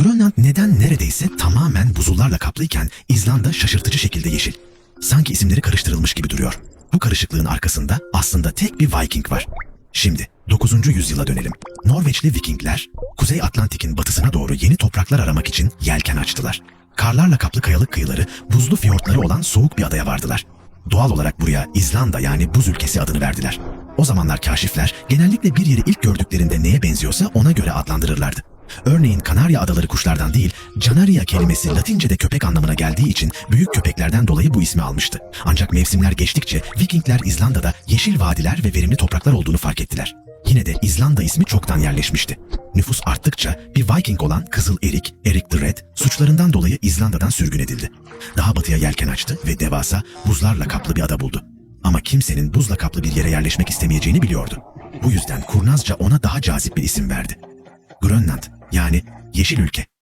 Grönland neden neredeyse tamamen buzullarla kaplıyken İzlanda şaşırtıcı şekilde yeşil. Sanki isimleri karıştırılmış gibi duruyor. Bu karışıklığın arkasında aslında tek bir Viking var. Şimdi 9. yüzyıla dönelim. Norveçli Vikingler Kuzey Atlantik'in batısına doğru yeni topraklar aramak için yelken açtılar. Karlarla kaplı kayalık kıyıları, buzlu fiyortları olan soğuk bir adaya vardılar. Doğal olarak buraya İzlanda yani buz ülkesi adını verdiler. O zamanlar kaşifler genellikle bir yeri ilk gördüklerinde neye benziyorsa ona göre adlandırırlardı. Örneğin Kanarya Adaları kuşlardan değil, Canaria kelimesi Latince'de köpek anlamına geldiği için büyük köpeklerden dolayı bu ismi almıştı. Ancak mevsimler geçtikçe Vikingler İzlanda'da yeşil vadiler ve verimli topraklar olduğunu fark ettiler. Yine de İzlanda ismi çoktan yerleşmişti. Nüfus arttıkça bir Viking olan Kızıl Erik, Erik the Red, suçlarından dolayı İzlanda'dan sürgün edildi. Daha batıya yelken açtı ve devasa buzlarla kaplı bir ada buldu. Ama kimsenin buzla kaplı bir yere yerleşmek istemeyeceğini biliyordu. Bu yüzden kurnazca ona daha cazip bir isim verdi. Grönland yani yeşil ülke.